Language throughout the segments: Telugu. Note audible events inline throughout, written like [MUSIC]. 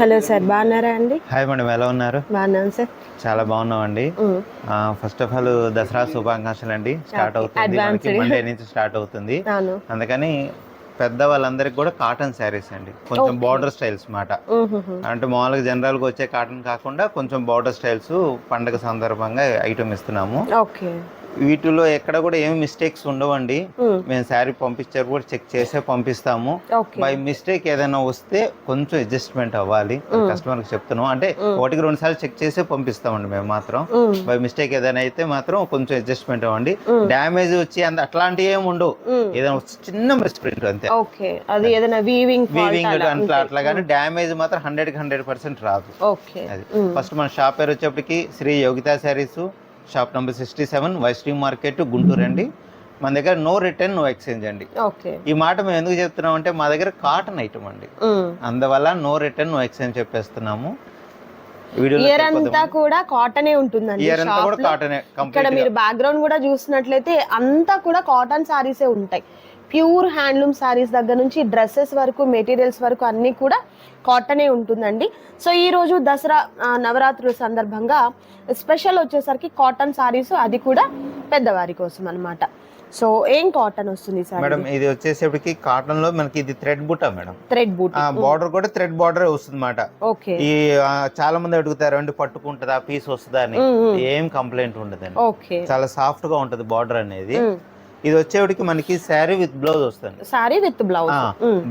హలో సార్ బాగున్నారా అండి? హాయ్ మేడం ఎలా ఉన్నారు? బాగున్నాను సార్. చాలా బాగున్నామండి. ఫస్ట్ ఆఫ్ ఆల్ దసరా శుభాకాంక్షలు అండి. స్టార్ట్. అవుతుంది. మనకి మండే నుంచి స్టార్ట్ అవుతుంది. అందుకని పెద్ద వాళ్ళందరికి కూడా కాటన్ శారీస్ అండి. కొంచెం. బార్డర్ స్టైల్స్ మాట. అంటే మామూలుగా జనరల్గా వచ్చే కాటన్ కాకుండా కొంచెం బార్డర్ స్టైల్స్ పండగ సందర్భంగా ఐటమ్ ఇస్తున్నాము. ఓకే. వీటిలో ఎక్కడ కూడా ఏమి మిస్టేక్స్ ఉండవండి. మేము శారీ పంపించారు కూడా చెక్ చేసే పంపిస్తాము. బై మిస్టేక్ ఏదైనా వస్తే కొంచెం అడ్జస్ట్మెంట్ అవ్వాలి. కస్టమర్కి చెప్తున్నాం అంటే ఒకటికి రెండు సార్లు చెక్ చేసే పంపిస్తామండి మేము మాత్రం. బై మిస్టేక్ ఏదైనా అయితే మాత్రం కొంచెం అడ్జస్ట్మెంట్ అవ్వండి. డ్యామేజ్ వచ్చి అంత అట్లాంటివి ఏమి ఉండవు. ఏదైనా చిన్న మిస్ప్రింట్ అంతే. ఓకే. అది ఏదైనా వీవింగ్ వీవింగ్ అట్లా అట్లా కానీ డ్యామేజ్ మాత్రం హండ్రెడ్కి హండ్రెడ్ పర్సెంట్ రాదు. అది. ఫస్ట్ మన షాప్ పేరు వచ్చేప్పటికి Sri Yogita sarees shop number sixty seven వైస్ట్రీమ్ market Guntur అండి. మన దగ్గర నో రిటర్న్ నో ఎక్స్చేంజ్ అండి. ఓకే. ఈ మాట మేము ఎందుకు చెప్తున్నాం అంటే మా దగ్గర కాటన్ ఐటమ్ అండి. అందువల్ల నో రిటర్న్ నో ఎక్స్చేంజ్ చెప్పేస్తున్నాము. ఇయర్ అంతా కూడా కాటనే ఉంటుందండి ఇయర్ అంతా షాప్ కూడా లో. కాటన్ ఇక్కడ కంప్లీట్ మీరు బ్యాక్గ్రౌండ్ కూడా చూసినట్లయితే అంతా కూడా కాటన్ సారీసే ఉంటాయి. ప్యూర్ హ్యాండ్లూమ్ సారీస్ దగ్గర నుంచి డ్రెస్సెస్ వరకు మెటీరియల్స్ వరకు అన్నీ కూడా కాటనే ఉంటుందండి. సో ఈ రోజు దసరా నవరాత్రుల సందర్భంగా స్పెషల్ వచ్చేసరికి కాటన్ సారీస్ అది కూడా పెద్దవారి కోసం అన్నమాట. సో ఏం కాటన్ వస్తుంది సార్ మేడం ఇది వచ్చేసేపటికి కాటన్లో మనకి ఇది థ్రెడ్ బుట్ట మేడం? థ్రెడ్ బూట్. బార్డర్ కూడా థ్రెడ్ బార్డర్ వస్తుంది అన్నమాట ఓకే. ఈ చాలా మంది అడుగుతారు అండి పట్టుకుంటుందా పీస్ వస్తుందా అని. ఏం కంప్లైంట్ ఉండదండి. ఓకే. చాలా సాఫ్ట్గా ఉంటది బార్డర్ అనేది. ఇది వచ్చేటికి మనకి శారీ విత్ బ్లౌజ్ వస్తుంది. సారీ విత్ బ్లౌజ్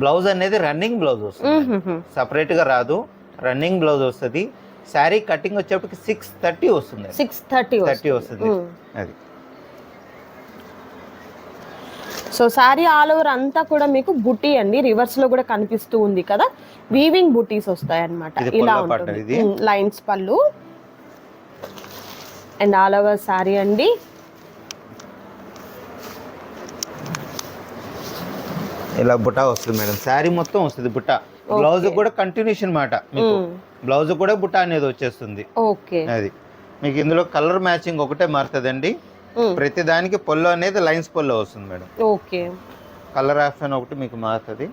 బ్లౌజ్ అనేది రన్నింగ్ బ్లౌజ్ వస్తుంది. సపరేట్గా రాదు. రన్నింగ్ బ్లౌజ్ వస్తుంది. శారీ కటింగ్ వచ్చేప్పటికి సిక్స్ థర్టీ వస్తుంది. సిక్స్ థర్టీ థర్టీ వస్తుంది. అది. సో సారీ ఆల్ ఓవర్ అంతా కూడా మీకు బుట్టి అండి. రివర్స్లో కూడా కనిపిస్తూ ఉంది కదా. వీవింగ్ బుటీస్ వస్తాయి అనమాట ఇది ఇలా ఉంటుంది. లైన్స్ పళ్ళు. అండ్ ఆల్ ఓవర్ సారీ అండి. ఇలా బుట్ట వస్తుంది మేడం. శారీ మొత్తం వస్తుంది బుట్ట బ్లౌజ్ కూడా కంటిన్యూషన్ మాట మీకు. బ్లౌజ్ కూడా బుట్ట అనేది వచ్చేస్తుంది. ఓకే. అది. మీకు ఇందులో కలర్ మ్యాచింగ్ ఒకటే మారుతుందండి. ప్రతి దానికి పొల్లో అనేది లైన్స్ పొల్లో వస్తుంది మేడం. ఓకే. కలర్ ఆప్షన్ ఒకటి మీకు మారుతుంది.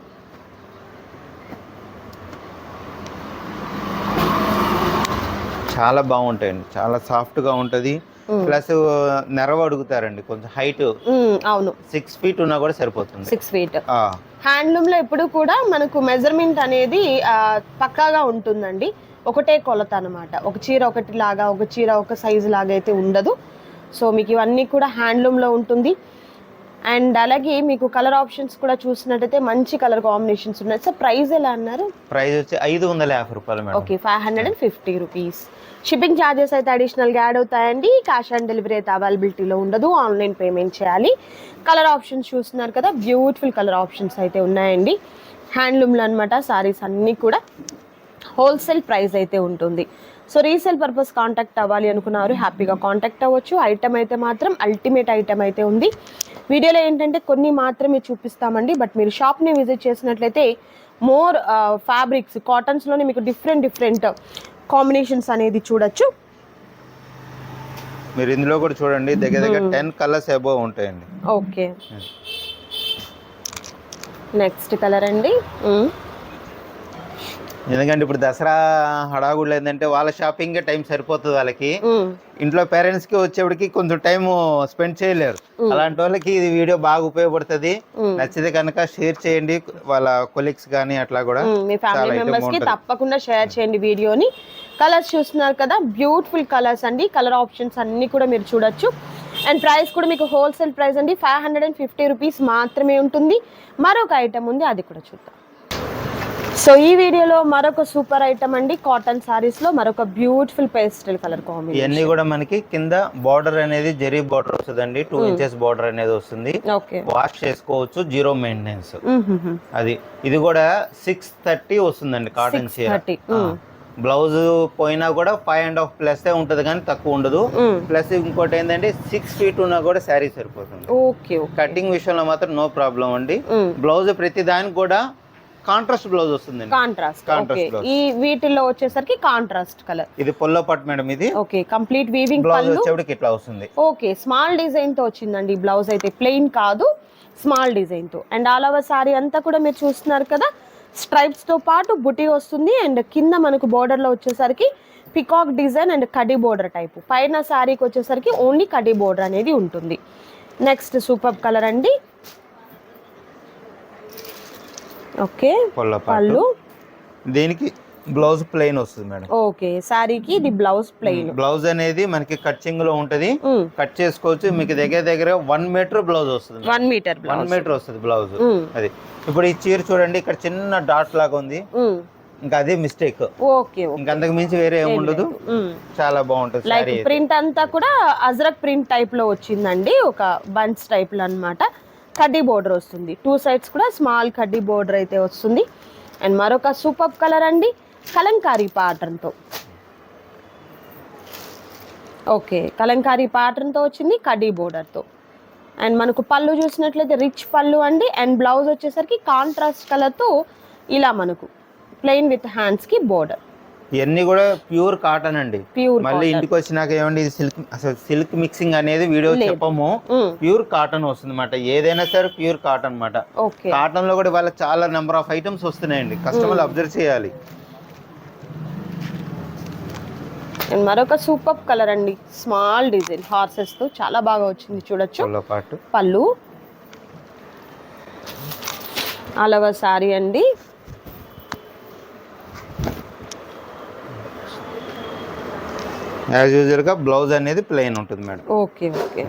చాలా బాగుంటాయండి. చాలా సాఫ్ట్గా ఉంటది. ప్లస్ నెరవ అడుగుతారండి కొంచెం హైట్ అవును. సిక్స్ ఫీట్ ఉన్నా కూడా సరిపోతుంది. Six feet. హ్యాండ్లూమ్లో ఎప్పుడు కూడా మనకు మెజర్మెంట్ అనేది పక్కాగా ఉంటుందండి. ఒకటే కొలత అన్నమాట. ఒక చీర ఒకటి లాగా ఒక చీర ఒక సైజు లాగా అయితే ఉండదు. సో మీకు ఇవన్నీ కూడా హ్యాండ్లూమ్లో ఉంటుంది. అండ్ అలాగే మీకు కలర్ ఆప్షన్స్ కూడా చూసినట్టయితే మంచి కలర్ కాంబినేషన్స్ ఉన్నాయి. సార్ ప్రైస్ ఎలా అన్నారు? ప్రైస్ వచ్చి ఐదు వందల యాభై రూపాయలు madam. Okay five hundred and fifty rupees shipping charges అయితే అడిషనల్గా యాడ్ అవుతాయండి. క్యాష్ ఆన్ డెలివరీ అయితే అవైలబిలిటీలో ఉండదు. ఆన్లైన్ పేమెంట్ చేయాలి. కలర్ ఆప్షన్స్ చూస్తున్నారు కదా బ్యూటిఫుల్ కలర్ ఆప్షన్స్ అయితే ఉన్నాయండి. హ్యాండ్లూమ్లో అనమాట సారీస్ అన్నీ కూడా హోల్సేల్ ప్రైస్ అయితే ఉంటుంది. సో రీసేల్ పర్పస్ కాంటాక్ట్ అవ్వాలి అనుకున్నారు. హ్యాపీగా కాంటాక్ట్ అవ్వచ్చు. ఐటమ్ అయితే మాత్రం అల్టిమేట్ ఐటమ్ అయితే ఉంది. వీడియోలో ఏంటంటే కొన్ని మాత్రమే చూపిస్తామండి. బట్ మీరు షాప్ని విజిట్ చేసినట్లయితే మోర్ ఫ్యాబ్రిక్స్ కాటన్స్లోనే మీకు డిఫరెంట్ డిఫరెంట్ కాంబినేషన్స్ అనేది చూడొచ్చు. మీరు ఇందులో కూడా చూడండి. దగ్గర దగ్గర టెన్ కలర్స్ అబోవ్ ఉంటాయండి. ఓకే. నెక్స్ట్ కలర్ అండి. ఎందుకంటే ఇప్పుడు దసరా హడాగుళ్ళు ఏంటంటే వాళ్ళ షాపింగ్ టైం సరిపోతుంది వాళ్ళకి. ఇంట్లో పేరెంట్స్కి వచ్చేప్పటికి కొంచెం టైం స్పెండ్ చేయలేరు. అలాంటి వాళ్ళకి ఇది వీడియో బాగా ఉపయోగపడుతుంది. నచ్చితే కనుక షేర్ చేయండి వాళ్ళ కొలీగ్స్ కానీ అట్లా కూడా. మీ ఫ్యామిలీ మెంబర్స్కి. తప్పకుండా షేర్ చేయండి వీడియోని కలర్స్ చూస్తున్నారు కదా బ్యూటిఫుల్ కలర్స్ అండి. కలర్ ఆప్షన్స్ అన్ని కూడా మీరు చూడొచ్చు. అండ్ ప్రైస్ కూడా మీకు హోల్సేల్ ప్రైస్ అండి. Five hundred and fifty rupees మాత్రమే ఉంటుంది. మరొక ఐటమ్ ఉంది అది కూడా చూద్దాం. సో ఈ వీడియోలో మరొక సూపర్ ఐటమ్ అండి కాటన్ సారీస్లో మరొక బ్యూటిఫుల్ పేస్టల్ కలర్ కాంబినేషన్ ఇవన్నీ కూడా మనకి కింద బార్డర్ అనేది జరీ బార్డర్ వస్తుందండి టూ ఇంచెస్ బార్డర్ అనేది వస్తుంది. వాష్ చేసుకోవచ్చు జీరో మెయింటెనెన్స్ అది ఇది కూడా సిక్స్ థర్టీ వస్తుందండి కాటన్ చీర. బ్లౌజ్ పోయినా కూడా ఫైవ్ అండ్ హాఫ్ ప్లస్ ఉంటది కానీ తక్కువ ఉండదు. ప్లస్ ఇంకోటి ఏంటంటే సిక్స్ ఫీట్ ఉన్నా కూడా శారీ సరిపోతుంది. కటింగ్ విషయంలో మాత్రం నో ప్రాబ్లం అండి. బ్లౌజ్ ప్రతి దానికి కూడా కాంట్రాస్ట్ బ్లౌజ్ వస్తుందండి. Contrast okay. ఈ వీటిల్లో వచ్చేసరికి కాంట్రాస్ట్ కలర్ ఇది పొల్లో పట్టు మేడం ఇది. ఓకే కంప్లీట్ వీవింగ్ బ్లౌజ్ పళ్ళు. వచ్చేప్పటికి ఇట్లా వస్తుంది. ఓకే స్మాల్ డిజైన్తో వచ్చిందండి బ్లౌజ్ అయితే. ప్లెయిన్ కాదు స్మాల్ డిజైన్తో. అండ్ ఆల్ ఓవర్ సారీ అంతా కూడా మీరు చూస్తున్నారు కదా స్ట్రైప్స్తో పాటు బుటీ వస్తుంది అండ్ కింద మనకు border లో వచ్చేసరికి పికాక్ డిజైన్ అండ్ కడ్డీ బోర్డర్ టైపు పైన శారీకి వచ్చేసరికి ఓన్లీ కడ్డీ బోర్డర్ అనేది ఉంటుంది. నెక్స్ట్ సూపర్ కలర్ అండి ఓకే. పళ్ళు. దీనికి బ్లౌజ్ ప్లెయిన్ వస్తుంది మేడం. ఓకే. శారీకి ఇది బ్లౌజ్ ప్లెయిన్. బ్లౌజ్ అనేది మనకి కట్చింగ్లో ఉంటది. కట్ చేసుకోవచ్చు. మీకు దగ్గర దగ్గర వన్ మీటర్ బ్లౌజ్ వస్తుంది వన్ మీటర్ వన్ మీటర్ వస్తుంది బ్లౌజ్. అది. ఇప్పుడు ఈ చీర చూడండి ఇక్కడ చిన్న డాట్ లాగా ఉంది. ఇంకా అదే మిస్టేక్. ఓకే ఇంకా అంతకు మించి వేరే ఏమి ఉండదు. చాలా బాగుంటుంది లైక్ ప్రింట్ అంతా కూడా అజ్రక్ ప్రింట్ టైప్లో వచ్చిందండి. ఒక బంచ్ టైప్లో అనమాట కడ్డీ బోర్డర్ వస్తుంది. టూ సైడ్స్ కూడా స్మాల్ కడ్డీ బోర్డర్ అయితే వస్తుంది. అండ్ మరొక సూపర్ కలర్ అండి Kalamkari pattern okay Kalamkari pattern వచ్చింది కడ్డీ బోర్డర్తో అండ్ మనకు పళ్ళు చూసినట్లయితే రిచ్ పళ్ళు అండి. అండ్ బ్లౌజ్ వచ్చేసరికి కాంట్రాస్ట్ కలర్తో ఇలా మనకు ప్లెయిన్ విత్ హ్యాండ్స్కి బోర్డర్ ఇవన్నీ కూడా ప్యూర్ కాటన్ అండి. మళ్ళీ ఇంటికి వచ్చినాక ఏమండి ఇది సిల్క్ అసలు సిల్క్ మిక్సింగ్ అనేది వీడియో చెప్పము. ప్యూర్ కాటన్ వస్తుంది అనమాట ఏదైనా సరే ప్యూర్ కాటన్ అన్నమాట. ఓకే. కాటన్లో కూడా వాళ్ళ చాలా నెంబర్ ఆఫ్ ఐటమ్స్ వస్తున్నాయండి. కస్టమర్లు అబ్జర్వ్ చేయాలి. మరొక సూపర్ కలర్ అండి. స్మాల్ డిజైన్ హార్సెస్తో చాలా బాగా వచ్చింది చూడొచ్చు. పళ్ళు అలవ సారీ అండి. యాజ్ యూజువల్గా బ్లౌజ్ అనేది ప్లెయిన్ ఉంటుంది madam. Okay okay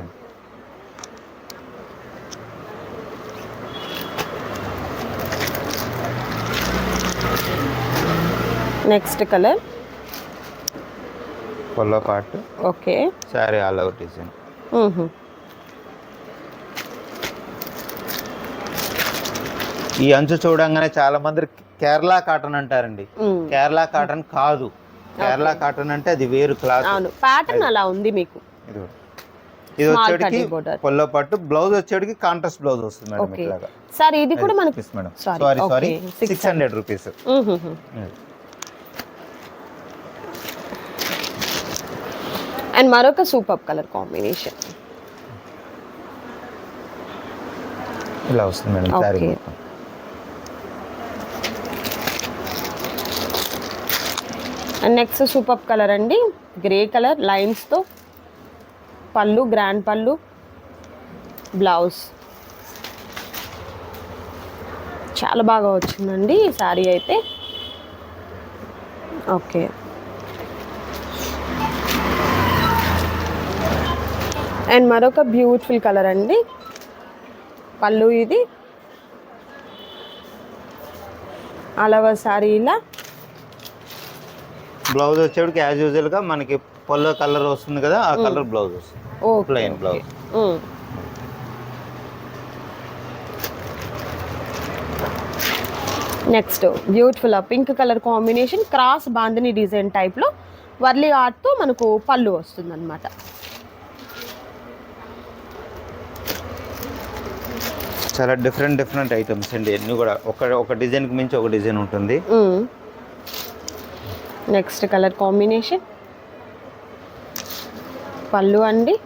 next colour పొల్ల పాటు okay sari all out design ఈ అంచు చూడంగానే చాలా మంది కేరళ కాటన్ అంటారండి. కేరళ కాటన్ కాదు. కేరళ కాటన్ అంటే అది వేరు క్లాత్. అవును. ప్యాటర్న్ అలా ఉంది మీకు. ఇది. ఇది వచ్చేటికి. పొల్ల పట్టు బ్లౌజ్ వచ్చేటికి కాంట్రాస్ట్ బ్లౌజ్ వస్తుంది మేడం ఇట్లాగా. సార్ ఇది కూడా మనకు madam. Sari sari six hundred rupees and మరొక సూపర్ కలర్ కాంబినేషన్ ఇలా వస్తుంది మేడం సారీ Okay. మొత్తం అండ్ నెక్స్ట్ సూపర్ కలర్ అండి. గ్రే కలర్ లైన్స్తో పళ్ళు గ్రాండ్ పళ్ళు బ్లౌజ్. చాలా బాగా వచ్చిందండి ఈ శారీ అయితే. ఓకే. అండ్ మరొక బ్యూటిఫుల్ కలర్ అండి. పళ్ళు ఇది. అలవ శారీ ఇలా. బ్లౌజ్ వచ్చేటికి యాజ్ యూజువల్గా మనకి పొల్ల కలర్ వస్తుంది కదా ఆ కలర్ బ్లౌజ్ వస్తుంది. Plain blouse next beautiful pink colour combination cross bandhani design టైప్లో వర్లీ ఆర్ట్తో మనకు పళ్ళు వస్తుంది అనమాట చాలా డిఫరెంట్ డిఫరెంట్ ఐటమ్స్ అండి. అన్ని కూడా ఒక ఒక డిజైన్కి మించి ఒక డిజైన్ ఉంటుంది. Next colour combination. పళ్ళు అండి.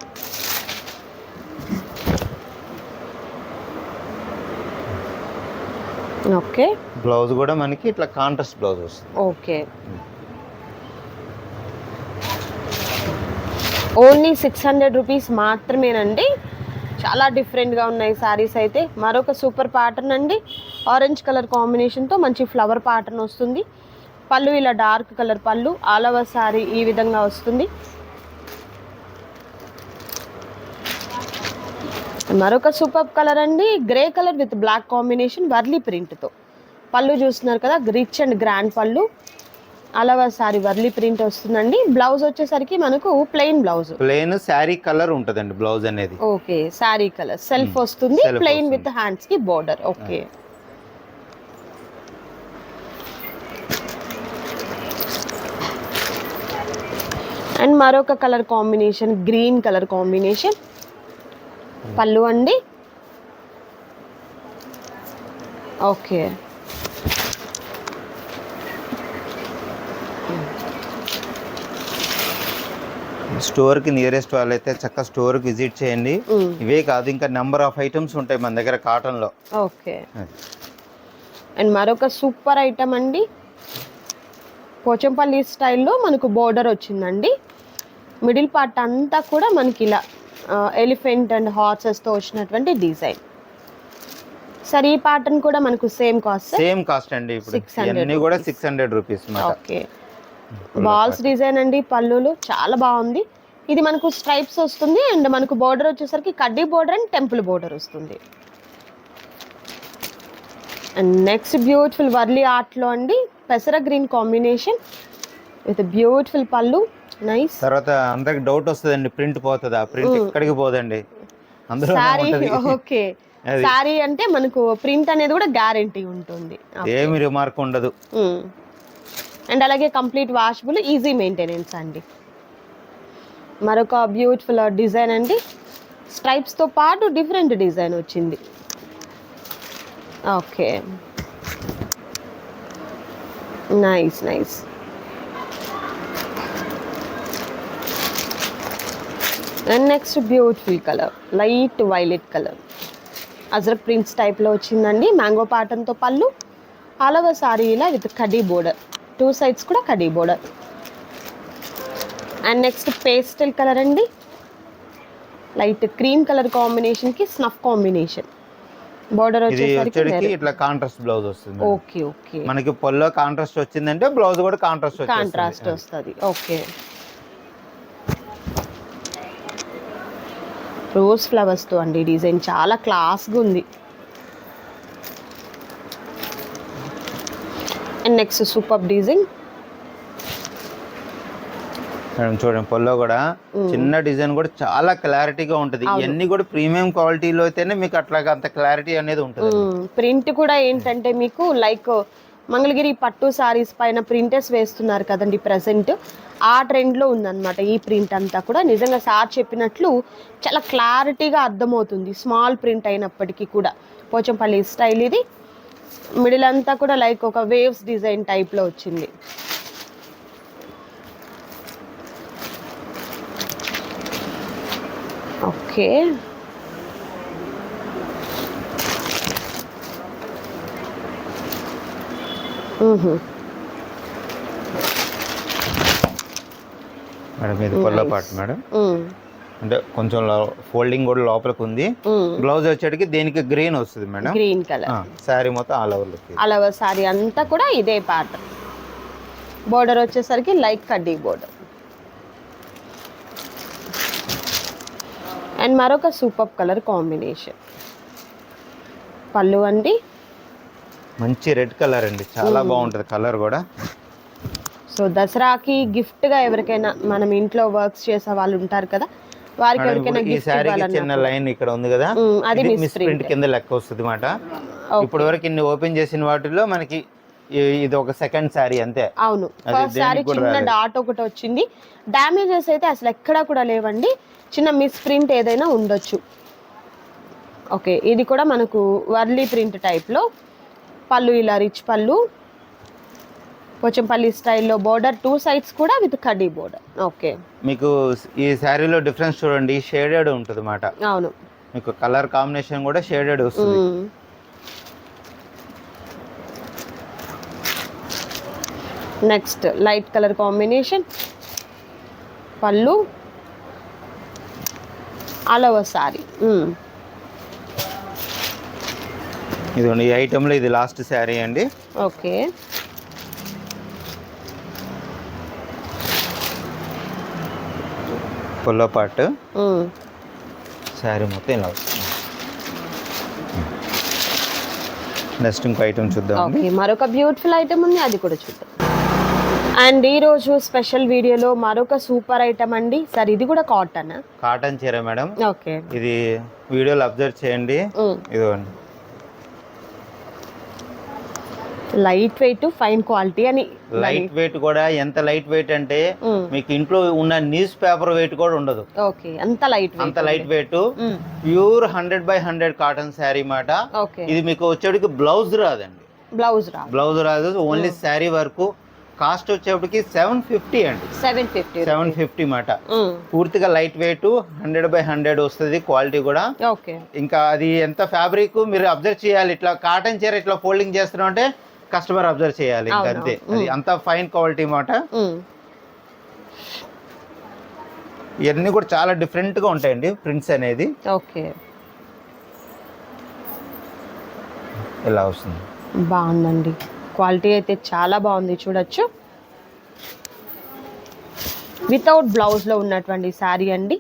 ఓకే. బ్లౌజ్ కూడా మనకి ఇట్లా కాంట్రాస్ట్ బ్లౌజ్ వస్తుంది. Okay. Only six hundred rupees మాత్రమేనండి. చాలా డిఫరెంట్గా ఉన్నాయి శారీస్ అయితే. మరొక సూపర్ ప్యాటర్న్ అండి. ఆరెంజ్ కలర్ కాంబినేషన్తో మంచి ఫ్లవర్ ప్యాటర్న్ వస్తుంది. పళ్ళు ఇలా డార్క్ కలర్ పళ్ళు ఆల్ ఓవర్ శారీ ఈ విధంగా వస్తుంది. మరొక సూపర్ కలర్ అండి grey colour with black combination Warli ప్రింట్తో పళ్ళు చూస్తున్నారు కదా రిచ్ అండ్ గ్రాండ్ పళ్ళు. అలవా సారీ వర్లీ ప్రింట్ వస్తుందండి. బ్లౌజ్ వచ్చేసరికి మనకు plain blouse. Plain sari colour ఉంటుందండి బ్లౌజ్ అనేది. Okay sari colour. సెల్ఫ్ వస్తుంది ప్లెయిన్. విత్ హ్యాండ్స్కి బోర్డర్. ఓకే. అండ్ మరొక colour combination green colour combination. పళ్ళు అండి. ఓకే. స్టోర్కి నియరెస్ట్ వాళ్ళైతే చక్కగా స్టోర్కి విజిట్ చేయండి. ఇవే కాదు ఇంకా నెంబర్ ఆఫ్ ఐటమ్స్ ఉంటాయి మన దగ్గర కాటన్లో ఓకే అండ్ మరొక సూపర్ ఐటమ్ అండి. పోచంపల్లి స్టైల్లో మనకు బోర్డర్ వచ్చిందండి. మిడిల్ పార్ట్ అంతా కూడా మనకి ఇలా ఎలిఫెంట్ అండ్ హార్సెస్తో వచ్చినటువంటి డిజైన్. సార్ ఈ ప్యాటర్న్ కూడా మనకు సేమ్ కాస్ట్ సేమ్ కాస్ట్ అండి ఇప్పుడు. 600 ఇవన్నీ కూడా six hundred rupees okay. Balls design అండి పళ్ళులు చాలా బాగుంది. ఇది మనకు స్ట్రైప్స్ వస్తుంది అండ్ మనకు బోర్డర్ వచ్చేసరికి కడ్డీ బోర్డర్ అండ్ టెంపుల్ బోర్డర్ వస్తుంది. అండ్ నెక్స్ట్ బ్యూటిఫుల్ వర్లీ ఆర్ట్లో అండి పెసర గ్రీన్ కాంబినేషన్ విత్ బ్యూటిఫుల్ పళ్ళు. నైస్. తర్వాత అందరికి డౌట్ వస్తుందండి ప్రింట్ పోతుందా? ప్రింట్ ఎక్కడికి పోదండి? Sorry okay. [LAUGHS] సారీ అంటే మనకు ప్రింట్ అనేది కూడా గ్యారంటీ ఉంటుంది. ఏమి రిమార్క్ ఉండదు. అండ్ అలాగే కంప్లీట్ వాషబుల్ ఈజీ మెయింటెనెన్స్ అండి. మరొక బ్యూటిఫుల్ డిజైన్ అండి. స్ట్రైప్స్తో పాటు డిఫరెంట్ డిజైన్ వచ్చింది. Okay nice nice and next beautiful colour light violet colour Ajrakh prints టైప్లో వచ్చిందండి. మ్యాంగో పాటన్తో పళ్ళు. ఆల్ ఓవర్ సారీ ఇలా విత్ కడీ బోర్డర్ టూ సైడ్స్ కూడా khadi border and next pastel colour అండి లైట్ క్రీమ్ కలర్ కాంబినేషన్కి స్నఫ్ కాంబినేషన్ బోర్డర్ ఇది వచ్చేసరికి ఇట్లా కాంట్రాస్ట్ బ్లౌజ్ వస్తుంది ఓకే ఓకే. మనకి పొల్లో కాంట్రాస్ట్ వచ్చిందంటే బ్లౌజ్ కూడా కాంట్రాస్ట్ కాంట్రాస్ట్ వస్తుంది. ఓకే. రోజ్ ఫ్లవర్స్తో అండి డిజైన్. చాలా క్లాస్గా ఉంది. అండ్ నెక్స్ట్ సూపర్ డిజైన్ చూడండి పొల్లో కూడా చిన్న డిజైన్ కూడా చాలా క్లారిటీగా ఉంటది. ఇవన్నీ కూడా ప్రీమియం క్వాలిటీలో అయితేనే మీకు అట్లాగా అంత క్లారిటీ అనేది ఉంటుంది ప్రింట్ కూడా ఏంటంటే మీకు లైక్ మంగళగిరి పట్టు సారీస్ పైన ప్రింటెస్ వేస్తున్నారు కదండి ప్రజెంట్. ఆ ట్రెండ్లో ఉందన్నమాట ఈ ప్రింట్ అంతా కూడా. నిజంగా సార్ చెప్పినట్లు చాలా క్లారిటీగా అర్థమవుతుంది స్మాల్ ప్రింట్ అయినప్పటికీ కూడా. పోచంపల్లి స్టైల్ ఇది. మిడిల్ అంతా కూడా లైక్ ఒక వేవ్స్ డిజైన్ టైప్లో వచ్చింది. ఓకే. మేడం ఇది పొల్లో పాటు మేడం. అంటే కొంచెం ఫోల్డింగ్ కూడా లోపలికి ఉంది. బ్లౌజ్ వచ్చేటికి దీనికి గ్రీన్ వస్తుంది మేడం? Green colour. శారీ మొత్తం ఆల్ ఓవర్ లుక్ అలవ సారీ అంతా కూడా ఇదే ప్యాటర్న్ బోర్డర్ వచ్చేసరికి లైక్ కడ్డీ బోర్డర్ అండ్ మరొక సూపర్ కలర్ కాంబినేషన్. పళ్ళు అండి. మంచి రెడ్ కలర్ అండి. చాలా బాగుంటది కలర్ కూడా. సో దసరాకి గిఫ్ట్గా ఎవరికైనా మనం ఇంట్లో వర్క్స్ చేసే వాళ్ళు ఉంటారు కదా వారికి ఎవరికైనా గిఫ్ట్ చిన్న లైన్ ఇక్కడ ఉంది కదా. అది మిస్ ప్రింట్ కింద లెక్క వస్తుంది మాట. ఇప్పటి వరకు ఇన్ని ఓపెన్ చేసిన వాటిలో మనకి ఇది ఒక సెకండ్ శారీ అంతే. అవును. ఫస్ట్ చిన్న. డాట్ ఒకటి వచ్చింది. డ్యామేజెస్ అయితే అసలు ఎక్కడా కూడా లేవండి. చిన్న మిస్ ప్రింట్ ఏదైనా ఉండొచ్చు. ఓకే ఇది కూడా మనకు వర్లీ ప్రింట్ టైప్లో పళ్ళు ఇలా రిచ్ పళ్ళు. పోచంపల్లి స్టైల్లో బోర్డర్ టూ సైడ్స్ కూడా విత్ కడ్డీ బోర్డర్ ఓకే. మీకు ఈ శారీలో డిఫరెన్స్ చూడండి షేడెడ్ ఉంటుంది మాట. అవును. మీకు కలర్ కాంబినేషన్ కూడా షేడెడ్ వస్తుంది. నెక్స్ట్ లైట్ కలర్ కాంబినేషన్ పళ్ళు ఓవర్ సారీ. ఇదిగోండి ఈ ఐటెంలో ఇది లాస్ట్ శారీ అండి. ఓకే. పొల్లో పార్ట్ మ్మ్. శారీ మొత్తం ఇలా వస్తుంది. నెక్స్ట్ ఇంకో ఐటమ్ చూద్దాం ఓకే మరొక బ్యూటిఫుల్ ఐటమ్ ఉంది అది కూడా చూద్దాం. అండ్ ఈరోజు స్పెషల్ వీడియోలో మరొక సూపర్ ఐటమ్ అండి. సార్ ఇది కూడా కాటన్? కాటన్ చీర మేడం. ఓకే. ఇది వీడియోలో అబ్జర్వ్ చేయండి. ఇదిగోండి. లైట్ వెయిట్ ఫైన్ క్వాలిటీ అని లైట్ వెయిట్ కూడా ఎంత లైట్ వెయిట్ అంటే. మీకు ఇంట్లో ఉన్న న్యూస్ పేపర్ వెయిట్ కూడా ఉండదు. ఓకే. అంత లైట్ అంత light weight pure hundred by hundred cotton sari మాట. ఇది మీకు వచ్చేటికి బ్లౌజ్ రాదండి. బ్లౌజ్ రా బ్లౌజ్ రాదు ఓన్లీ శారీ వరకు కాస్ట్ వచ్చేప్పటికి సెవెన్ ఫిఫ్టీ అండి. సెవెన్ ఫిఫ్టీ సెవెన్ ఫిఫ్టీ మాట. పూర్తిగా light weight hundred by hundred వస్తుంది క్వాలిటీ కూడా. ఓకే. ఇంకా అది ఎంత ఫ్యాబ్రిక్ మీరు అబ్జర్వ్ చేయాలి ఇట్లా కాటన్ చీర ఇట్లా ఫోల్డింగ్ చేస్తున్నాం అంటే కస్టమర్ అబ్జర్వ్ చేయాలి ఇంకా అంతే. అది అంత ఫైన్ క్వాలిటీ మాట. ఇవన్నీ కూడా చాలా డిఫరెంట్గా ఉంటాయండి ప్రింట్స్ అనేది. ఓకే. ఇలా వస్తుంది? బాగుందండి. క్వాలిటీ అయితే చాలా బాగుంది చూడొచ్చు. వితౌట్ బ్లౌజ్లో ఉన్నటువంటి శారీ అండి.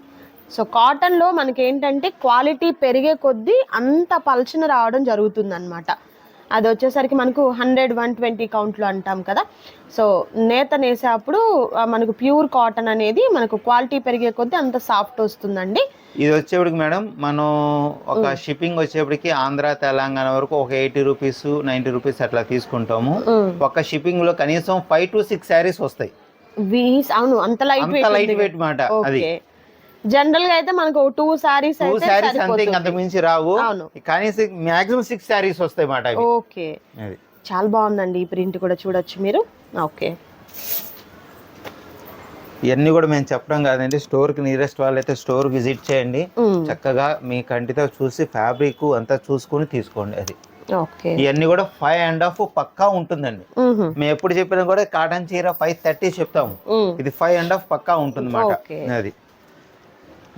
సో కాటన్లో మనకి ఏంటంటే క్వాలిటీ పెరిగే కొద్దీ అంత పల్చన రావడం జరుగుతుంది అనమాట అది వచ్చేసరికి మనకు హండ్రెడ్ వన్ ట్వంటీ కౌంట్లో అంటాం కదా. సో నేత నేసేటప్పుడు మనకు ప్యూర్ కాటన్ అనేది మనకు క్వాలిటీ పెరిగే కొద్దీ అంత సాఫ్ట్ వస్తుందండి. ఇది వచ్చేప్పటికి మేడం మనం ఒక షిప్పింగ్ వచ్చేప్పటికి ఆంధ్ర తెలంగాణ వరకు ఒక ఎయిటీ రూపీస్ నైంటీ రూపీస్ అట్లా తీసుకుంటాము. ఒక షిప్పింగ్లో కనీసం ఫైవ్ టు సిక్స్ శారీస్ వస్తాయి. వీస్ అవును అంత లైట్ వెయిట్ మాట అది. జనరల్గా అయితే మనకు టూ సారీస్ టూ శారీస్ అంతే అంతకు మించి రావు. కానీ మాక్సిమం సిక్స్ శారీస్ వస్తాయి మాట ఓకే. చాలా బాగుందండి ఈ ప్రింట్ కూడా చూడొచ్చు మీరు. ఓకే. ఇవన్నీ కూడా మేము చెప్పడం కాదండి. స్టోర్కి నియరెస్ట్ వాళ్ళైతే స్టోర్ విజిట్ చేయండి. చక్కగా మీ కంటితో చూసి ఫ్యాబ్రిక్ అంతా చూసుకొని తీసుకోండి అది. ఇవన్నీ కూడా ఫైవ్ అండ్ హాఫ్ పక్కా ఉంటుందండి. మేము. ఎప్పుడు చెప్పినా కూడా కాటన్ చీర ఫైవ్ థర్టీ చెప్తాము. ఇది ఫైవ్ అండ్ హాఫ్ పక్కా ఉంటుంది. అది.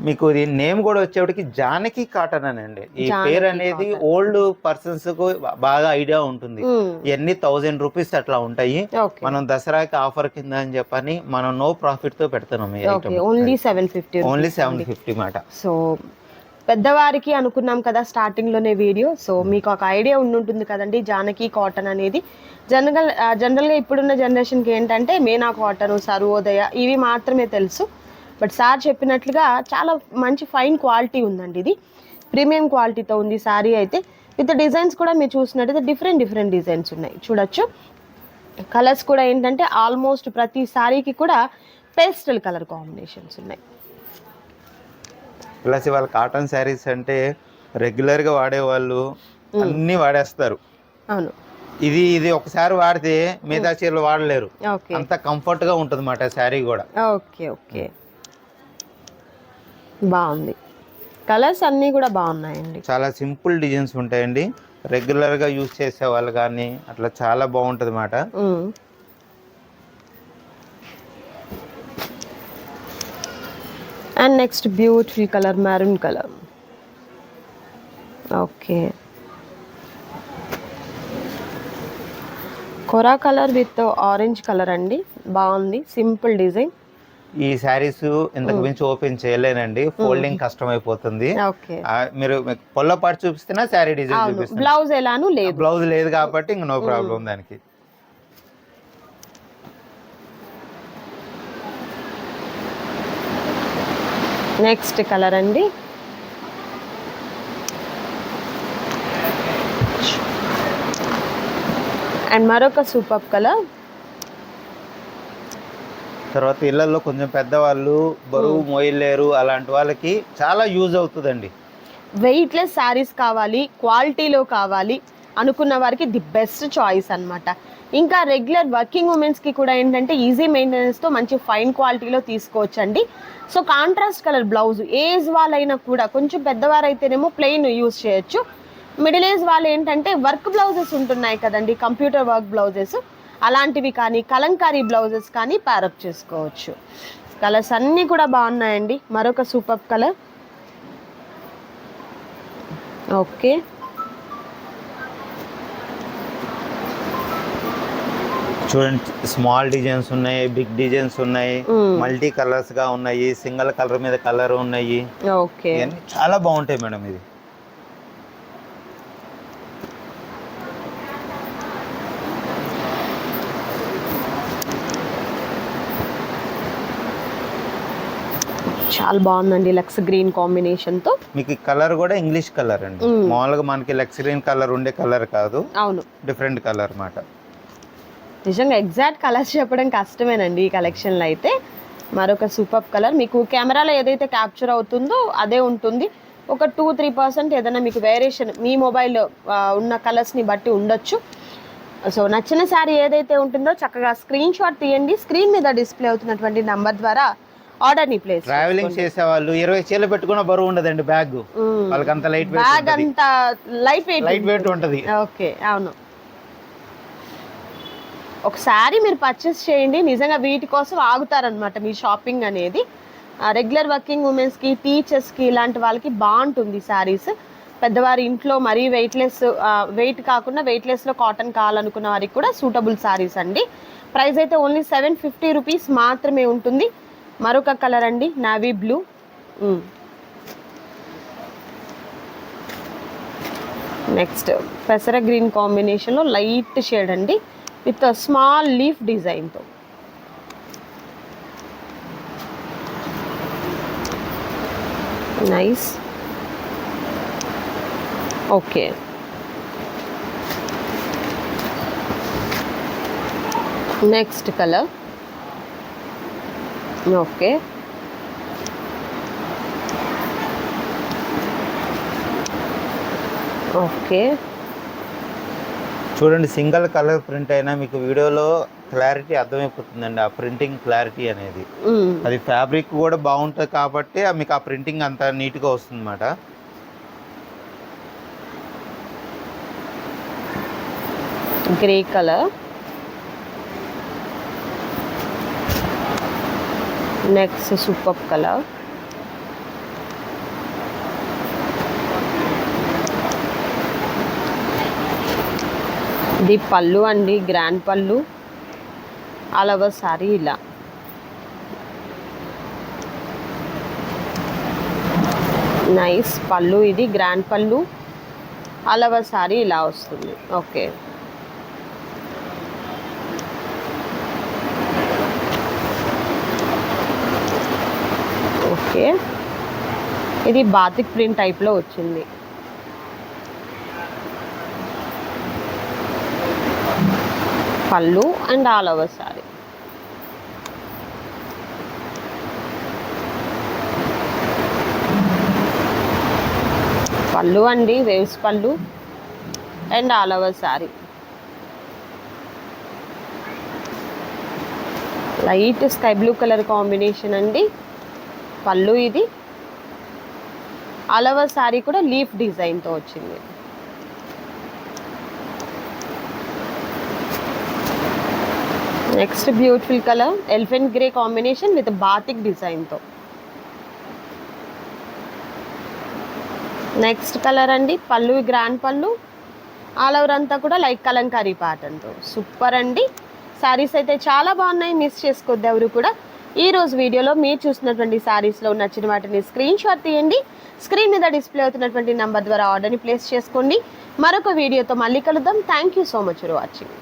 మీకు ఇది నేమ్ కూడా వచ్చేప్పటికి జానకి కాటన్ అని అండి ఈ పేరు అనేది ఓల్డ్ పర్సన్స్కు బాగా ఐడియా ఉంటుంది. ఇవన్నీ థౌజండ్ రూపీస్ అట్లా ఉంటాయి. మనం దసరాకి ఆఫర్ కింద అని చెప్పని మనం నో ప్రాఫిట్తో పెడుతున్నాం only seven fifty only seven fifty మాట. సో పెద్దవారికి అనుకున్నాం కదా స్టార్టింగ్లోనే వీడియో. సో మీకు ఒక ఐడియా ఉండుంటుంది కదండి జానకి కాటన్ అనేది. జనరల్ జనరల్గా ఇప్పుడున్న జనరేషన్కి ఏంటంటే మీనా కాటన్ సర్వోదయ ఇవి మాత్రమే తెలుసు. బట్ సార్ చెప్పినట్లుగా చాలా మంచి ఫైన్ క్వాలిటీ ఉందండి ఇది. ప్రీమియం క్వాలిటీతో ఉంది శారీ అయితే. విత్ డిజైన్స్ కూడా మీరు చూసినట్టయితే డిఫరెంట్ డిఫరెంట్ డిజైన్స్ ఉన్నాయి. చూడొచ్చు. కలర్స్ కూడా ఏంటంటే ఆల్మోస్ట్ ప్రతి శారీకి కూడా పేస్టల్ కలర్ కాంబినేషన్స్ ఉన్నాయి. ప్లస్ ఇవాళ కాటన్ శారీస్ అంటే రెగ్యులర్గా వాడేవాళ్ళు అన్ని వాడేస్తారు. అవును. ఇది ఇది ఒకసారి వాడితే మిగతా చీరలు వాడలేరు. అంత కంఫర్ట్గా ఉంటుంది మాట శారీ కూడా. Okay okay. బాగుంది. కలర్స్ అన్నీ కూడా బాగున్నాయండి. చాలా సింపుల్ డిజైన్స్ ఉంటాయండి. రెగ్యులర్గా యూజ్ చేసే వాళ్ళు కానీ అట్లా చాలా బాగుంటది మాట. And next beautiful colour maroon colour. Okay. Kora colour with orange colour అండి. బాగుంది. Simple design. ఈ శారీస్ ఇంతకు మించి ఓపెన్ చేయలేనండి. ఫోల్డింగ్ కష్టం అయిపోతుంది మీరు పొల్ల పాటు చూపిస్తున్నా శారీ డిజైన్ చూపిస్తున్నా. బ్లౌజ్ ఎలాను లేదు. బ్లౌజ్ లేదు కాబట్టి ఇంక నో ప్రాబ్లం దానికి. నెక్స్ట్ కలర్ అండి. అండ్ మరొక సూపర్ కలర్. తర్వాత ఇళ్ళలో కొంచెం పెద్దవాళ్ళు బరువు మోయలేరు అలాంటి వాళ్ళకి చాలా యూజ్ అవుతుందండి. వెయిట్లెస్ శారీస్ కావాలి క్వాలిటీలో కావాలి అనుకున్న వారికి ది బెస్ట్ చాయిస్ అన్నమాట. ఇంకా రెగ్యులర్ వర్కింగ్ ఉమెన్స్కి కూడా ఏంటంటే ఈజీ మెయింటెనెన్స్తో మంచి ఫైన్ క్వాలిటీలో తీసుకోవచ్చండి. So contrast colour blouse age వాళ్ళైనా కూడా కొంచెం పెద్దవారైతేనేమో ప్లెయిన్ యూజ్ చేయొచ్చు. మిడిల్ ఏజ్ వాళ్ళు ఏంటంటే వర్క్ బ్లౌజెస్ ఉంటున్నాయి కదండి కంప్యూటర్ వర్క్ బ్లౌజెస్. అలాంటివి కానీ కలంకారీ బ్లౌజెస్ కానీ ప్యారప్ చేసుకోవచ్చు. కలర్స్ అన్నీ కూడా బాగున్నాయండి. మరొక సూపర్ కలర్ ఓకే చూడండి స్మాల్ డిజైన్స్ ఉన్నాయి బిగ్ డిజైన్స్ ఉన్నాయి. మల్టీ కలర్స్గా ఉన్నాయి సింగిల్ కలర్ మీద కలర్ ఉన్నాయి. చాలా బాగుంటాయి మేడం ఇది. చాలా బాగుందండి లక్స్ గ్రీన్ కాంబినేషన్తో. మీకు కలర్ కూడా ఇంగ్లీష్ కలర్ అండి. మామూలుగా మనకి లెక్సరీన్ కలర్ ఉండే కలర్ కాదు. అవును. డిఫరెంట్ కలర్ మాట. నిజంగా ఎగ్జాక్ట్ కలర్స్ చెప్పడం కష్టమేనండి ఈ కలెక్షన్లో అయితే. మరొక సూపర్ కలర్. మీకు కెమెరాలో ఏదైతే క్యాప్చర్ అవుతుందో అదే ఉంటుంది. ఒక టూ త్రీ పర్సెంట్ ఏదైనా మీకు వేరియేషన్ మీ మొబైల్లో ఉన్న కలర్స్ని బట్టి ఉండొచ్చు. సో నచ్చిన శారీ ఏదైతే ఉంటుందో చక్కగా స్క్రీన్ షాట్ తీయండి. స్క్రీన్ మీద డిస్ప్లే అవుతున్నటువంటి నంబర్ ద్వారా ఆర్డర్ని ప్లేస్ ట్రావెలింగ్ చేసే వాళ్ళు ఇరవై చీరలు పెట్టుకున్న బరువు ఉండదండి బ్యాగ్ వాళ్ళకి అంత లైట్ బ్యాగ్ అంత లైట్ వెయిట్ లైట్ వెయిట్ ఉంటది. ఓకే అవును. ఒకసారి మీరు పర్చేస్ చేయండి నిజంగా వీటి కోసం ఆగుతారనమాట మీ షాపింగ్ అనేది. రెగ్యులర్ వర్కింగ్ ఉమెన్స్కి టీచర్స్కి ఇలాంటి వాళ్ళకి బాగుంటుంది శారీస్. పెద్దవారి ఇంట్లో మరీ వెయిట్లెస్ వెయిట్ కాకుండా వెయిట్లెస్లో కాటన్ కావాలనుకున్న వారికి కూడా సూటబుల్ శారీస్ అండి. ప్రైస్ అయితే ఓన్లీ సెవెన్ ఫిఫ్టీ రూపీస్ మాత్రమే ఉంటుంది. మరొక కలర్ అండి నావీ బ్లూ. నెక్స్ట్ పెసర గ్రీన్ కాంబినేషన్లో లైట్ షేడ్ అండి విత్ స్మాల్ లీఫ్ డిజైన్తో nice okay next colour okay. Okay. చూడండి సింగిల్ కలర్ ప్రింట్ అయినా మీకు వీడియోలో క్లారిటీ అర్థమైపోతుందండి ఆ ప్రింటింగ్ క్లారిటీ అనేది. అది ఫ్యాబ్రిక్ కూడా బాగుంటుంది కాబట్టి మీకు ఆ ప్రింటింగ్ అంత నీట్గా వస్తుంది అన్నమాట grey colour. Next super colour ఇది పళ్ళు అండి గ్రాండ్ పళ్ళు. ఆల్ ఓవర్ సారీ ఇలా. నైస్ పళ్ళు ఇది గ్రాండ్ పళ్ళు. ఆల్ ఓవర్ సారీ ఇలా వస్తుంది. Okay okay. ఇది బాతిక్ ప్రింట్ టైప్లో వచ్చింది. పళ్ళు అండ్ ఆల్ ఓవర్ సారీ పళ్ళు అండి వేవ్స్ పళ్ళు and all over sari light sky blue colour combination అండి. పళ్ళు ఇది. అలవ శారీ కూడా లీఫ్ డిజైన్తో వచ్చింది. Next beautiful colour elephant grey combination with batik డిజైన్తో నెక్స్ట్ కలర్ అండి పళ్ళు గ్రాండ్ పళ్ళు. ఆల్ ఓవర్ అంతా కూడా లైక్ కలంకారీ ప్యాటర్న్తో సూపర్ అండి. శారీస్ అయితే చాలా బాగున్నాయి మిస్ చేసుకోవద్దు ఎవరు కూడా. ఈ రోజు వీడియోలో మీరు చూసినటువంటి శారీస్లో నచ్చిన వాటిని స్క్రీన్ షాట్ తీయండి. స్క్రీన్ మీద డిస్ప్లే అవుతున్నటువంటి నంబర్ ద్వారా ఆర్డర్ని ప్లేస్ చేసుకోండి. మరొక వీడియోతో మళ్ళీ కలుద్దాం. Thank you so much for watching